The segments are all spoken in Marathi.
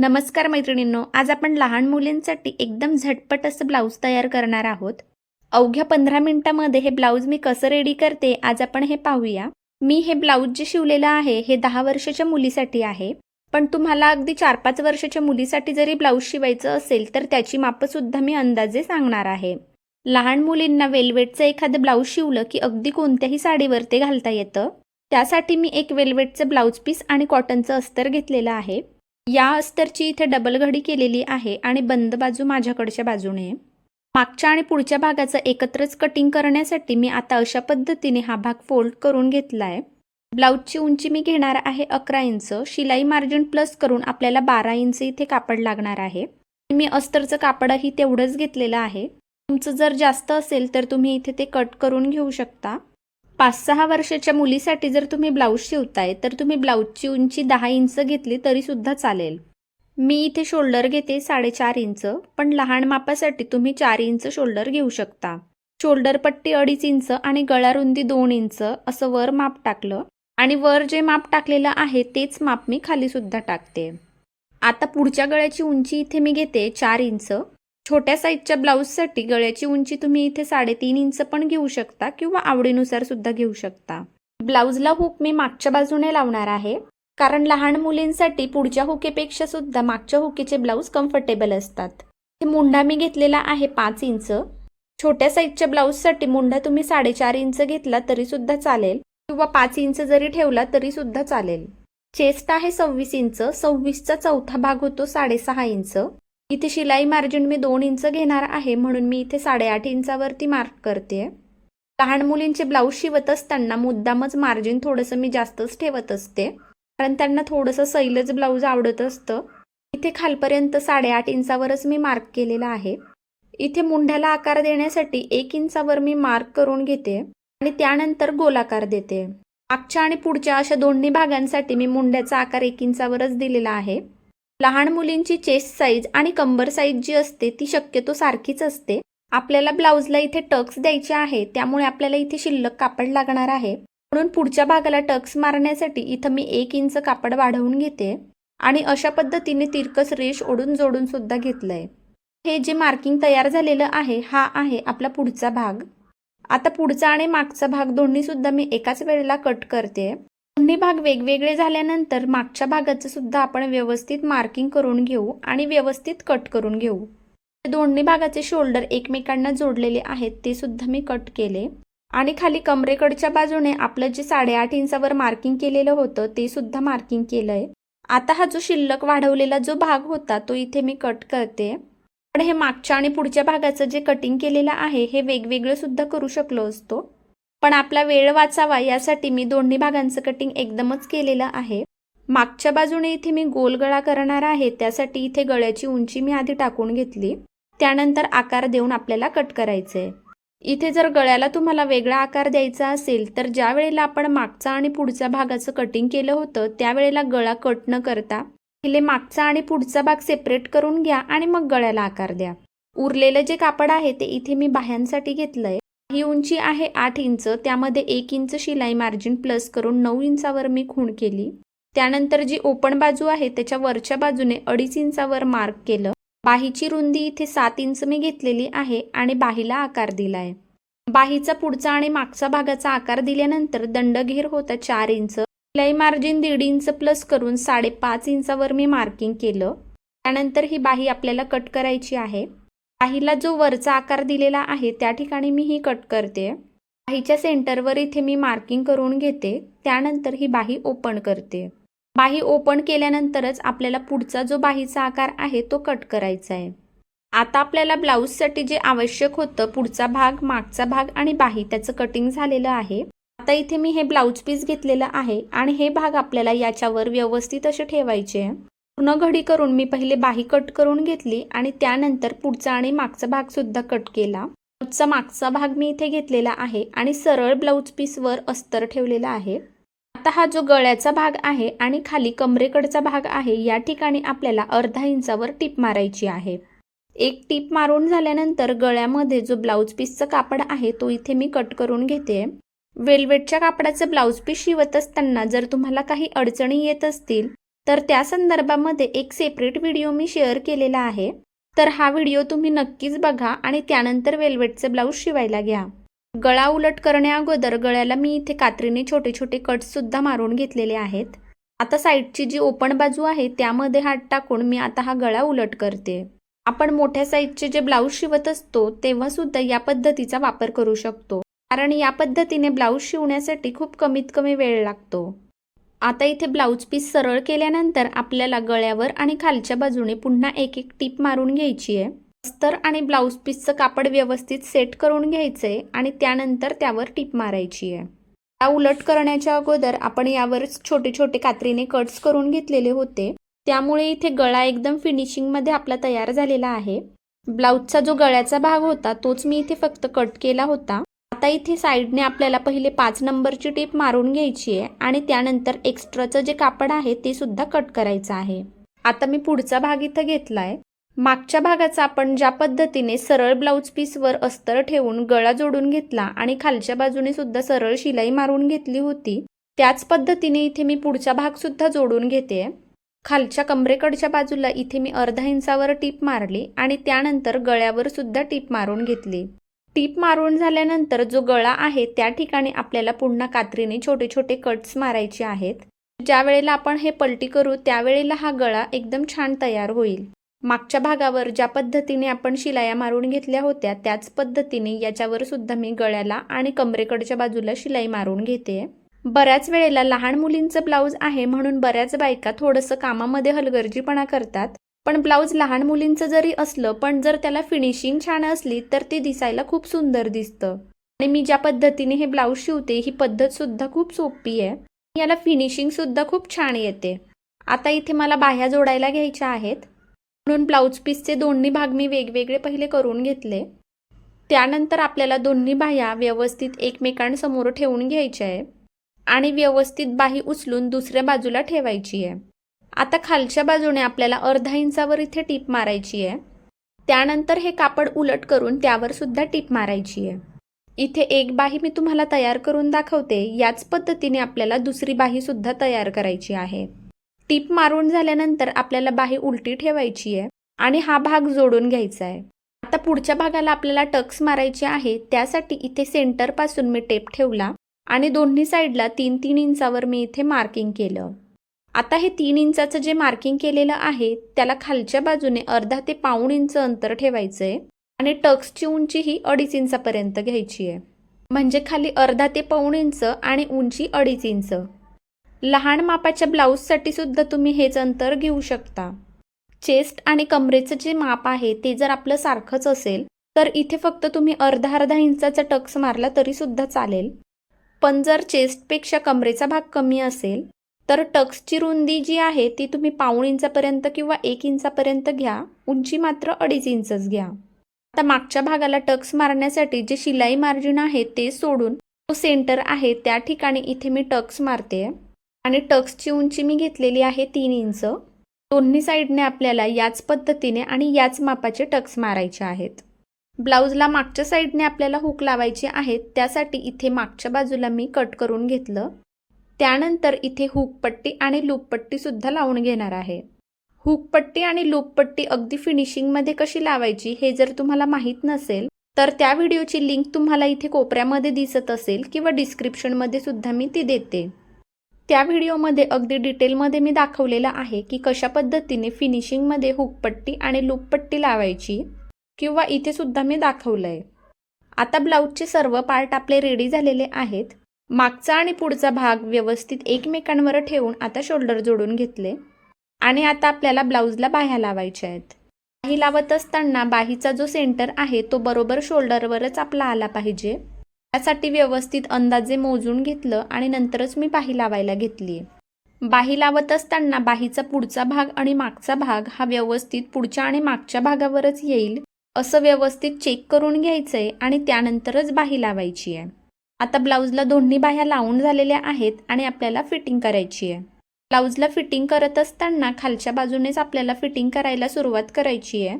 नमस्कार मैत्रिणींनो आज आपण लहान मुलींसाठी एकदम झटपट असं ब्लाऊज तयार करणार आहोत. अवघ्या पंधरा मिनिटामध्ये हे ब्लाऊज मी कसं रेडी करते आज आपण हे पाहूया. मी हे ब्लाऊज जे शिवलेलं आहे हे दहा वर्षाच्या मुलीसाठी आहे. पण तुम्हाला अगदी चार पाच वर्षाच्या मुलीसाठी जरी ब्लाऊज शिवायचं असेल तर त्याची मापंसुद्धा मी अंदाजे सांगणार आहे. लहान मुलींना वेल्वेटचं एखादं ब्लाऊज शिवलं की अगदी कोणत्याही साडीवर ते घालता येतं. त्यासाठी मी एक वेल्वेटचं ब्लाऊज पीस आणि कॉटनचं अस्तर घेतलेलं आहे. या अस्तरची इथे डबल घडी केलेली आहे आणि बंद बाजू माझ्याकडच्या बाजूने. मागच्या आणि पुढच्या भागाचं एकत्रच कटिंग करण्यासाठी मी आता अशा पद्धतीने हा भाग फोल्ड करून घेतला आहे ब्लाऊजची उंची मी घेणार आहे अकरा इंच शिलाई मार्जिन प्लस करून आपल्याला बारा इंच इथे कापड लागणार आहे. मी अस्तरचं कापडही तेवढंच घेतलेलं आहे. तुमचं जर जास्त असेल तर तुम्ही इथे ते कट करून घेऊ शकता. पाच सहा वर्षाच्या मुलीसाठी जर तुम्ही ब्लाऊज शिवताय तर तुम्ही ब्लाऊजची उंची दहा इंच घेतली तरीसुद्धा चालेल. मी इथे शोल्डर घेते साडेचार इंच पण लहान मापासाठी तुम्ही चार इंच शोल्डर घेऊ शकता. शोल्डर पट्टी अडीच इंच आणि गळा रुंदी दोन इंच असं वर माप टाकलं आणि वर जे माप टाकलेलं आहे तेच माप मी खालीसुद्धा टाकते. आता पुढच्या गळ्याची उंची इथे मी घेते चार इंच. छोट्या साईजच्या ब्लाऊजसाठी गळ्याची उंची तुम्ही इथे साडेतीन इंच पण घेऊ शकता किंवा आवडीनुसार सुद्धा घेऊ शकता. ब्लाऊजला हुक मी मागच्या बाजूने लावणार आहे. कारण लहान मुलींसाठी पुढच्या हुकेपेक्षा सुद्धा मागच्या हुकेचे ब्लाऊज कम्फर्टेबल असतात. हे मुंडा मी घेतलेला आहे पाच इंच. छोट्या साईजच्या ब्लाऊजसाठी मुंडा तुम्ही साडेचार इंच घेतला तरी सुद्धा चालेल. किंवा पाच इंच जरी ठेवला तरी सुद्धा चालेल. चेस्ट आहे सव्वीस इंच. सव्वीसचा चौथा भाग होतो साडेसहा इंच. इथे शिलाई मार्जिन मी दोन इंच घेणार आहे म्हणून मी इथे साडेआठ इंचावरती मार्क करते. लहान मुलींचे ब्लाऊज शिवत असताना मुद्दामच मार्जिन थोडंसं मी जास्तच ठेवत असते. कारण त्यांना थोडंसं सैलच ब्लाऊज आवडत असतं. इथे खालपर्यंत साडेआठ इंचावरच मी मार्क केलेला आहे. इथे मुंढ्याला आकार देण्यासाठी एक इंचावर मी मार्क करून घेते आणि त्यानंतर गोलाकार देते. मागच्या आणि पुढच्या अशा दोन्ही भागांसाठी मी मुंड्याचा आकार एक इंचावरच दिलेला आहे. लहान मुलींची चेस्ट साईज आणि कंबर साईज जी असते ती शक्यतो सारखीच असते. आपल्याला ब्लाऊजला इथे टक्स द्यायचे आहे त्यामुळे आपल्याला इथे शिल्लक कापड लागणार आहे. म्हणून पुढच्या भागाला टक्स मारण्यासाठी इथं मी एक इंच कापड वाढवून घेते आणि अशा पद्धतीने तिरकस रेश ओढून जोडून सुद्धा घेतलंय. हे जे मार्किंग तयार झालेलं आहे हा आहे आपला पुढचा भाग. आता पुढचा आणि मागचा भाग दोन्ही सुद्धा मी एकाच वेळेला कट करते. दोन्ही भाग वेगवेगळे झाल्यानंतर मागच्या भागाचं सुद्धा आपण व्यवस्थित मार्किंग करून घेऊ आणि व्यवस्थित कट करून घेऊ. दोन्ही भागाचे शोल्डर एकमेकांना जोडलेले आहेत ते सुद्धा मी कट केले. आणि खाली कमरेकडच्या बाजूने आपलं जे साडेआठ इंचावर मार्किंग केलेलं होतं ते सुद्धा मार्किंग केलंय. आता हा जो शिल्लक वाढवलेला जो भाग होता तो इथे मी कट करते. पण हे मागच्या आणि पुढच्या भागाचं जे कटिंग केलेलं आहे हे वेगवेगळं सुद्धा करू शकलो असतो. पण आपला वेळ वाचावा यासाठी मी दोन्ही भागांचं कटिंग एकदमच केलेलं आहे. मागच्या बाजूने इथे मी गोल गळा करणार आहे त्यासाठी इथे गळ्याची उंची मी आधी टाकून घेतली. त्यानंतर आकार देऊन आपल्याला कट करायचे इथे जर गळ्याला तुम्हाला वेगळा आकार द्यायचा असेल तर ज्या वेळेला आपण मागचा आणि पुढच्या भागाचं कटिंग केलं होतं त्यावेळेला गळा कट न करता पहिले मागचा आणि पुढचा भाग सेपरेट करून घ्या आणि मग गळ्याला आकार द्या. उरलेलं जे कापड आहे ते इथे मी बाह्यांसाठी घेतलंय. ही उंची आहे आठ इंच. त्यामध्ये एक इंच शिलाई मार्जिन प्लस करून नऊ इंचावर मी खूण केली. त्यानंतर जी ओपन बाजू आहे त्याच्या वरच्या बाजूने अडीच इंचावर मार्क केलं. बाहीची रुंदी इथे सात इंच मी घेतलेली आहे आणि बाहीला आकार दिलाय. बाहीचा पुढचा आणि मागचा भागाचा आकार दिल्यानंतर दंडघेर होता चार इंच. शिलाई मार्जिन दीड इंच प्लस करून साडेपाच इंचावर मी मार्किंग केलं. त्यानंतर ही बाही आपल्याला कट करायची आहे. बाहीला जो वरचा आकार दिलेला आहे त्या ठिकाणी मी ही कट करते. बाहीच्या सेंटरवर इथे मी मार्किंग करून घेते. त्यानंतर ही बाही ओपन करते. बाही ओपन केल्यानंतरच आपल्याला पुढचा जो बाहीचा आकार आहे तो कट करायचा आहे. आता आपल्याला ब्लाऊजसाठी जे आवश्यक होतं पुढचा भाग मागचा भाग आणि बाही त्याचं कटिंग झालेलं आहे. आता इथे मी हे ब्लाऊज पीस घेतलेलं आहे आणि हे भाग आपल्याला याच्यावर व्यवस्थित असे ठेवायचे पूर्ण घडी करून मी पहिले बाही कट करून घेतली आणि त्यानंतर पुढचा आणि मागचा भाग सुद्धा कट केला. ब्लाऊजचा मागचा भाग मी इथे घेतलेला आहे आणि सरळ ब्लाऊज पीसवर अस्तर ठेवलेला आहे. आता हा जो गळ्याचा भाग आहे आणि खाली कमरेकडचा भाग आहे या ठिकाणी आपल्याला अर्धा इंचावर टीप मारायची आहे. एक टीप मारून झाल्यानंतर गळ्यामध्ये जो ब्लाऊज पीसचा कापड आहे तो इथे मी कट करून घेते. वेल्वेटच्या कापडाचं ब्लाऊज पीस शिवत असताना जर तुम्हाला काही अडचणी येत असतील तर त्या संदर्भामध्ये एक सेपरेट व्हिडिओ मी शेअर केलेला आहे. तर हा व्हिडिओ तुम्ही नक्कीच बघा आणि त्यानंतर वेल्वेटचे ब्लाऊज शिवायला घ्या. गळा उलट करण्याअगोदर गळ्याला मी इथे कात्रीने छोटे छोटे कट्ससुद्धा मारून घेतलेले आहेत. आता साईडची जी ओपन बाजू आहे त्यामध्ये हात टाकून मी आता हा गळा उलट करते. आपण मोठ्या साईजचे जे ब्लाऊज शिवत असतो तेव्हा सुद्धा या पद्धतीचा वापर करू शकतो. कारण या पद्धतीने ब्लाऊज शिवण्यासाठी खूप कमीत कमी वेळ लागतो. आता इथे ब्लाऊज पीस सरळ केल्यानंतर आपल्याला गळ्यावर आणि खालच्या बाजूने पुन्हा एक एक टीप मारून घ्यायची आहे. अस्तर आणि ब्लाऊज पीसचं कापड व्यवस्थित सेट करून घ्यायचंय आणि त्यानंतर त्यावर टीप मारायची आहे. त्या उलट करण्याच्या अगोदर आपण यावरच छोटे छोटे कात्रीने कट्स करून घेतलेले होते. त्यामुळे इथे गळा एकदम फिनिशिंगमध्ये आपला तयार झालेला आहे. ब्लाऊजचा जो गळ्याचा भाग होता तोच मी इथे फक्त कट केला होता. आता इथे साईडने आपल्याला पहिले पाच नंबरची टीप मारून घ्यायची आहे आणि त्यानंतर एक्स्ट्राचं जे कापड आहे ते सुद्धा कट करायचं आहे. आता मी पुढचा भाग इथं घेतलाय. मागच्या भागाचा आपण ज्या पद्धतीने सरळ ब्लाऊज पीसवर अस्तर ठेवून गळा जोडून घेतला आणि खालच्या बाजूने सुद्धा सरळ शिलाई मारून घेतली होती त्याच पद्धतीने इथे मी पुढचा भाग सुद्धा जोडून घेते. खालच्या कमरेकडच्या बाजूला इथे मी अर्धा इंचावर टीप मारली आणि त्यानंतर गळ्यावर सुद्धा टीप मारून घेतली. टीप मारून झाल्यानंतर जो गळा आहे त्या ठिकाणी आपल्याला पुन्हा कात्रीने छोटे छोटे कट्स मारायचे आहेत. ज्या वेळेला आपण हे पलटी करू त्यावेळेला हा गळा एकदम छान तयार होईल. मागच्या भागावर ज्या पद्धतीने आपण शिलाया मारून घेतल्या होत्या त्याच पद्धतीने याच्यावर सुद्धा मी गळ्याला आणि कमरेकडच्या बाजूला शिलाई मारून घेते. बऱ्याच वेळेला लहान मुलींचं ब्लाऊज आहे म्हणून बऱ्याच बायका थोडंसं कामामध्ये हलगर्जीपणा करतात. पण ब्लाऊज लहान मुलींचं जरी असलं पण जर त्याला फिनिशिंग छान असली तर ते दिसायला खूप सुंदर दिसतं. आणि मी ज्या पद्धतीने हे ब्लाऊज शिवते ही पद्धत सुद्धा खूप सोपी आहे. याला फिनिशिंग सुद्धा खूप छान येते. आता इथे मला बाह्या जोडायला घ्यायच्या आहेत. म्हणून ब्लाऊज पीसचे दोन्ही भाग मी वेगवेगळे पहिले करून घेतले. त्यानंतर आपल्याला दोन्ही बाह्या व्यवस्थित एकमेकांसमोर ठेवून घ्यायच्या आहे. आणि व्यवस्थित बाही उचलून दुसऱ्या बाजूला ठेवायची आहे. आता खालच्या बाजूने आपल्याला अर्धा इंचावर इथे टीप मारायची आहे. त्यानंतर हे कापड उलट करून त्यावर सुद्धा टीप मारायची आहे. इथे एक बाही मी तुम्हाला तयार करून दाखवते. याच पद्धतीने आपल्याला दुसरी बाही सुद्धा तयार करायची आहे. टीप मारून झाल्यानंतर आपल्याला बाही उलटी ठेवायची आहे आणि हा भाग जोडून घ्यायचा आहे. आता पुढच्या भागाला आपल्याला टक्स मारायचे आहे. त्यासाठी इथे सेंटरपासून मी टेप ठेवला आणि दोन्ही साईडला तीन तीन इंचावर मी इथे मार्किंग केलं. आता हे तीन इंचाचं जे मार्किंग केलेलं आहे त्याला खालच्या बाजूने अर्धा ते पाऊण इंच अंतर ठेवायचं आहे आणि टक्सची उंची ही अडीच इंचापर्यंत घ्यायची आहे. म्हणजे खाली अर्धा ते पाऊण इंच आणि उंची अडीच इंच. लहान मापाच्या ब्लाऊजसाठी सुद्धा तुम्ही हेच अंतर घेऊ शकता. चेस्ट आणि कमरेचं जे माप आहे ते जर आपलं सारखंच असेल तर इथे फक्त तुम्ही अर्धा अर्धा इंचाचा टक्स मारला तरी सुद्धा चालेल. पण जर चेस्टपेक्षा कमरेचा भाग कमी असेल तर टक्सची रुंदी जी आहे ती तुम्ही पाऊण इंचापर्यंत किंवा एक इंचापर्यंत घ्या. उंची मात्र अडीच इंचच घ्या. आता मागच्या भागाला टक्स मारण्यासाठी जे शिलाई मार्जिन आहे ते सोडून तो सेंटर आहे त्या ठिकाणी इथे मी टक्स मारते. आणि टक्सची उंची मी घेतलेली आहे तीन इंच. दोन्ही साईडने आपल्याला याच पद्धतीने आणि याच मापाचे टक्स मारायचे आहेत. ब्लाऊजला मागच्या साईडने आपल्याला हुक लावायचे आहेत त्यासाठी इथे मागच्या बाजूला मी कट करून घेतलं. त्यानंतर इथे हुकपट्टी आणि लूपपट्टीसुद्धा लावून घेणार आहे. हुकपट्टी आणि लूपपट्टी अगदी फिनिशिंगमध्ये कशी लावायची हे जर तुम्हाला माहीत नसेल तर त्या व्हिडिओची लिंक तुम्हाला इथे कोपऱ्यामध्ये दिसत असेल किंवा डिस्क्रिप्शनमध्ये सुद्धा मी ती देते. त्या व्हिडिओमध्ये अगदी डिटेलमध्ये मी दाखवलेलं आहे की कशा पद्धतीने फिनिशिंगमध्ये हुकपट्टी आणि लूपपट्टी लावायची किंवा इथे सुद्धा मी दाखवलं आहे आता ब्लाऊजचे सर्व पार्ट आपले रेडी झालेले आहेत. मागचा आणि पुढचा भाग व्यवस्थित एकमेकांवर ठेवून आता शोल्डर जोडून घेतले. आणि आता आपल्याला ब्लाऊजला बाह्या लावायच्या आहेत. बाही लावत असताना बाहीचा जो सेंटर आहे तो बरोबर शोल्डरवरच आपला आला पाहिजे. त्यासाठी व्यवस्थित अंदाजे मोजून घेतलं आणि नंतरच मी बाही लावायला घेतली. बाही लावत असताना बाहीचा पुढचा भाग आणि मागचा भाग हा व्यवस्थित पुढच्या आणि मागच्या भागावरच येईल असं व्यवस्थित चेक करून घ्यायचंय आणि त्यानंतरच बाही लावायची आहे. आता ब्लाऊजला दोन्ही बाह्या लावून झालेल्या आहेत आणि आपल्याला फिटिंग करायची आहे. ब्लाऊजला फिटिंग करत असताना खालच्या बाजूनेच आपल्याला फिटिंग करायला सुरुवात करायची आहे.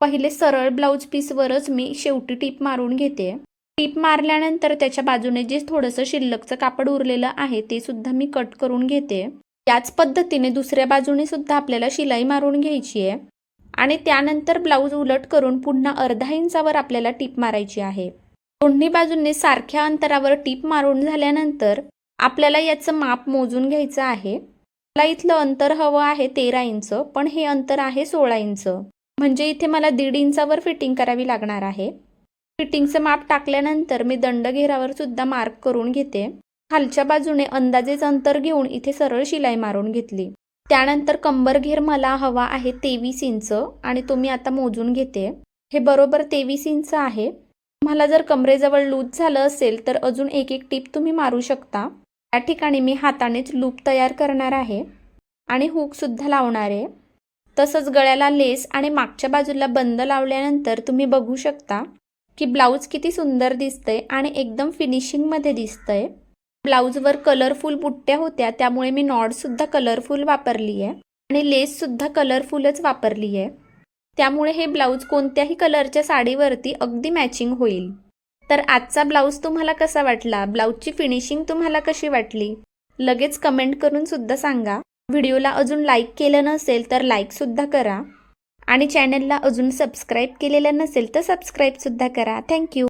पहिले सरळ ब्लाऊज पीसवरच मी शेवटी टीप मारून घेते. टीप मारल्यानंतर त्याच्या बाजूने जे थोडंसं शिल्लकचं कापड उरलेलं आहे ते सुद्धा मी कट करून घेते. याच पद्धतीने दुसऱ्या बाजूने सुद्धा आपल्याला शिलाई मारून घ्यायची आहे. आणि त्यानंतर ब्लाऊज उलट करून पुन्हा अर्धा इंचावर आपल्याला टीप मारायची आहे. दोन्ही बाजूंनी सारख्या अंतरावर टीप मारून झाल्यानंतर आपल्याला याचं माप मोजून घ्यायचं आहे. मला इथलं अंतर हवं आहे तेरा इंच पण हे अंतर आहे सोळा इंच. म्हणजे इथे मला दीड इंचावर फिटिंग करावी लागणार आहे. फिटिंगचं माप टाकल्यानंतर मी दंडघेरावर सुद्धा मार्क करून घेते. खालच्या बाजूने अंदाजेच अंतर घेऊन इथे सरळ शिलाई मारून घेतली. त्यानंतर कंबर घेर मला हवा आहे तेवीस इंच आणि तो मी आता मोजून घेते. हे बरोबर तेवीस इंच आहे. तुम्हाला जर कमरेजवळ लूज झालं असेल तर अजून एक एक टीप तुम्ही मारू शकता. त्या ठिकाणी मी हातानेच लूप तयार करणार आहे आणि हुकसुद्धा लावणार आहे. तसंच गळ्याला लेस आणि मागच्या बाजूला बंद लावल्यानंतर तुम्ही बघू शकता की ब्लाऊज किती सुंदर दिसतंय आणि एकदम फिनिशिंगमध्ये दिसतंय. ब्लाऊजवर कलरफुल बुट्ट्या होत्या त्यामुळे मी नॉडसुद्धा कलरफुल वापरली आहे आणि लेससुद्धा कलरफुलच वापरली आहे त्यामुळे हे ब्लाऊज कोणत्याही कलरच्या साडीवरती अगदी मॅचिंग होईल. तर आजचा ब्लाऊज तुम्हाला कसा वाटला? ब्लाऊजची फिनिशिंग तुम्हाला कशी वाटली? लगेच कमेंट करून सुद्धा सांगा. व्हिडिओला अजून लाईक केलं नसेल तर लाईकसुद्धा करा. आणि चॅनलला अजून सबस्क्राईब केलेलं नसेल तर सबस्क्राईबसुद्धा करा. थँक्यू